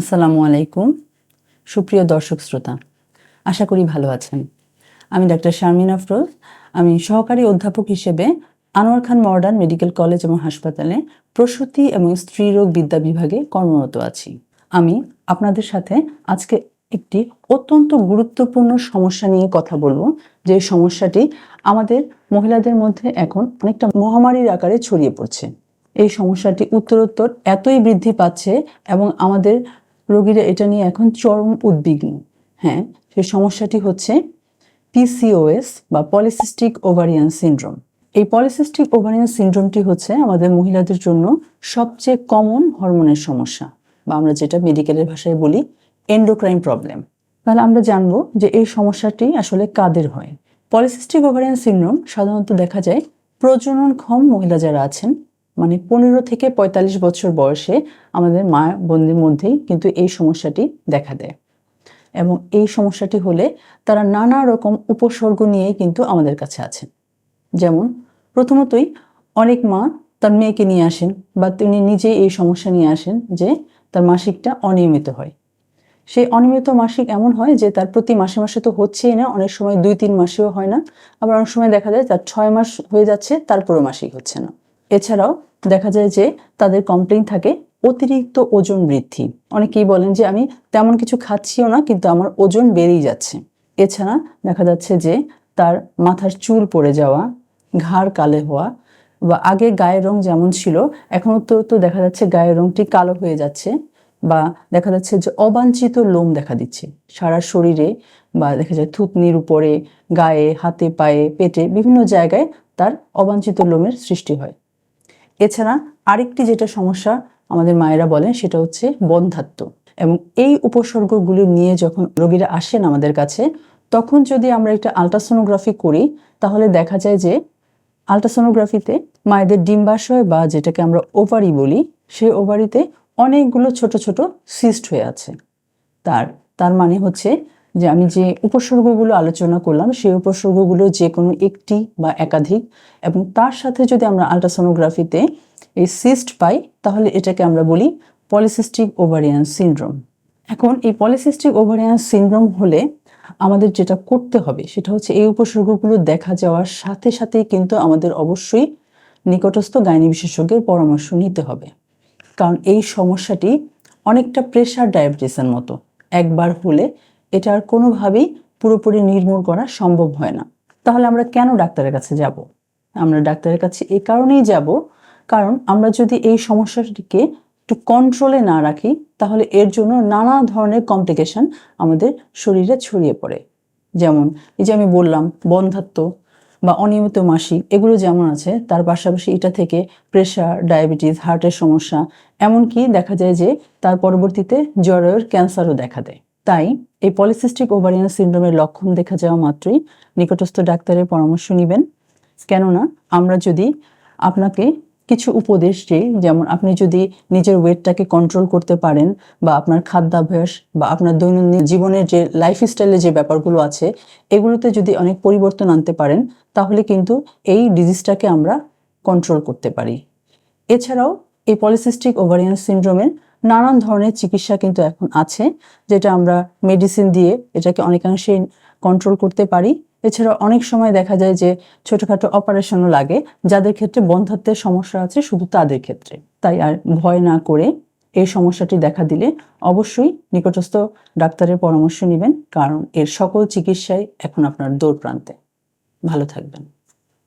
আসসালামু আলাইকুম। সুপ্রিয় দর্শক শ্রোতা, আশা করি ভালো আছেন। আমি ডাক্তার শারমিন আফরোজ। আমি সহকারী অধ্যাপক হিসেবে Anwar Khan modern medical college এবং হাসপাতালে প্রসূতি এবং স্ত্রীরোগ বিদ্যা বিভাগে কর্মরত আছি। আমি আপনাদের সাথে আজকে একটি অত্যন্ত গুরুত্বপূর্ণ সমস্যা নিয়ে কথা বলব। যে সমস্যাটি আমাদের মহিলাদের মধ্যে এখন অনেকটা মহামারীর আকারে ছড়িয়ে পড়ছে। এই সমস্যাটি উত্তরোত্তর এতই বৃদ্ধি পাচ্ছে এবং আমাদের রোগীরা এটা নিয়ে এখন চরম উদ্বিগ্ন। হ্যাঁ সে সমস্যাটি হচ্ছে পিসিওএস বা পলিসিস্টিক ওভারিয়ান সিন্ড্রোম এই পলিসিস্টিক ওভারিয়ান সিনড্রোমটি হচ্ছে আমাদের মহিলাদের জন্য সবচেয়ে কমন হরমোনের সমস্যা বা আমরা যেটা মেডিকেলের ভাষায় বলি এন্ডোক্রাইন প্রবলেম তাহলে আমরা জানব যে এই সমস্যাটি আসলে কাদের হয়। পলিসিস্টিক ওভারিয়ান সিন্ড্রোম সাধারণত দেখা যায় প্রজননক্ষম মহিলা যারা আছেন মানে পনেরো থেকে পঁয়তাল্লিশ বছর বয়সে আমাদের মা বোনদের মধ্যেই কিন্তু এই সমস্যাটি দেখা দেয়। এবং এই সমস্যাটি হলে তারা নানা রকম উপসর্গ নিয়ে কিন্তু আমাদের কাছে আছেন। যেমন প্রথমতই অনেক মা তার মেয়েকে নিয়ে আসেন বা তিনি নিজে এই সমস্যা নিয়ে আসেন যে তার মাসিকটা অনিয়মিত হয়। সেই অনিয়মিত মাসিক এমন হয় যে তার প্রতি মাসে মাসে তো হচ্ছেই না, অনেক সময় দুই তিন মাসেও হয় না। আবার অনেক সময় দেখা যায় তার ছয় মাস হয়ে যাচ্ছে, তারপরও মাসিক হচ্ছে না। এছাড়াও দেখা যায় যে তাদের কমপ্লেন থাকে অতিরিক্ত ওজন বৃদ্ধি। অনেকেই বলেন যে আমি তেমন কিছু খাচ্ছিও না, কিন্তু আমার ওজন বেড়েই যাচ্ছে। এছাড়া দেখা যাচ্ছে যে তার মাথার চুল পড়ে যাওয়া, ঘাড় কালে হওয়া বা আগে গায়ের রং যেমন ছিল, এখন তো তো দেখা যাচ্ছে গায়ের রংটি কালো হয়ে যাচ্ছে বা দেখা যাচ্ছে যে অবাঞ্ছিত লোম দেখা দিচ্ছে। সারা শরীরে বা দেখা যায় থুতনির উপরে, গায়ে, হাতে, পায়ে, পেটে বিভিন্ন জায়গায় তার অবাঞ্ছিত লোমের সৃষ্টি হয়। এছাড়া আরেকটি যেটা সমস্যা আমাদের মায়েরা বলেন সেটা হচ্ছে বন্ধাত্ম। এবং এই উপসর্গগুলি নিয়ে যখন রোগীরা আসেন আমাদের কাছে, তখন যদি আমরা একটা আলট্রাসোনোগ্রাফি করি, তাহলে দেখা যায় যে আলট্রাসোনোগ্রাফিতে মায়েদের ডিম্বাশয় বা যেটাকে আমরা ওভারি বলি, সেই ওভারিতে অনেকগুলো ছোট ছোট সিস্ট হয়ে আছে। তার তার মানে হচ্ছে যে আমি যে উপসর্গগুলো আলোচনা করলাম, সেই উপসর্গগুলো যে কোনো একটি বা একাধিক এবং তার সাথে যদি আমরা আলট্রাসোনোগ্রাফিতে এই সিস্ট পাই, তাহলে এটাকে আমরা বলি পলিসিস্টিক ওভারিয়ান সিনড্রোম এখন এই পলিসিস্টিক ওভারিয়ান সিনড্রোম হলে আমাদের যেটা করতে হবে, সেটা হচ্ছে এই উপসর্গগুলো দেখা যাওয়ার সাথে সাথেই কিন্তু আমাদের অবশ্যই নিকটস্থ গাইনি বিশেষজ্ঞের পরামর্শ নিতে হবে। কারণ এই সমস্যাটি অনেকটা প্রেশার ডায়াবেটিসের মতো। একবার হলে এটা আর কোনোভাবেই পুরোপুরি নির্মূল করা সম্ভব হয় না। তাহলে আমরা কেন ডাক্তারের কাছে যাব? আমরা ডাক্তারের কাছে এ কারণেই যাব, কারণ আমরা যদি এই সমস্যাটিকে একটু কন্ট্রোলে না রাখি, তাহলে এর জন্য নানা ধরনের কমপ্লিকেশন আমাদের শরীরে ছড়িয়ে পড়ে। যেমন এই যে আমি বললাম, বন্ধাত্ম বা অনিয়মিত মাসিক, এগুলো যেমন আছে, তার পাশাপাশি এটা থেকে প্রেশার ডায়াবেটিস হার্টের সমস্যা, এমনকি দেখা যায় যে তার পরবর্তীতে জরায়ুর ক্যান্সারও দেখা দেয়। তাই এই পলিসিস্টিক ওভারিয়ান সিন্ড্রোমের লক্ষণ দেখা যাওয়া মাত্রই নিকটস্থ ডাক্তারের পরামর্শ নেবেন। কেননা আমরা যদি আপনাকে কিছু উপদেশ দিই, যেমন আপনি যদি নিজের ওয়েটটাকে কন্ট্রোল করতে পারেন বা আপনার খাদ্যাভ্যাস বা আপনার দৈনন্দিন জীবনের যে লাইফস্টাইলের যে ব্যাপারগুলো আছে, এগুলোতে যদি অনেক পরিবর্তন আনতে পারেন, তাহলে কিন্তু এই ডিজিজটাকে আমরা কন্ট্রোল করতে পারি। এছাড়াও এই পলিসিস্টিক ওভারিয়ান সিন্ড্রোমের নানান ধরনের চিকিৎসা কিন্তু এখন আছে, যেটা আমরা মেডিসিন দিয়ে এটাকে অনেকাংশেই কন্ট্রোল করতে পারি। এছাড়া অনেক সময় দেখা যায় যে ছোটখাটো অপারেশনও লাগে, যাদের ক্ষেত্রে বন্ধাত্বের সমস্যা আছে শুধু তাদের ক্ষেত্রে। তাই আর ভয় না করে এই সমস্যাটি দেখা দিলে অবশ্যই নিকটস্থ ডাক্তারের পরামর্শ নেবেন, কারণ এর সকল চিকিৎসাই এখন আপনার দৌড় প্রান্তে ভালো থাকবেন।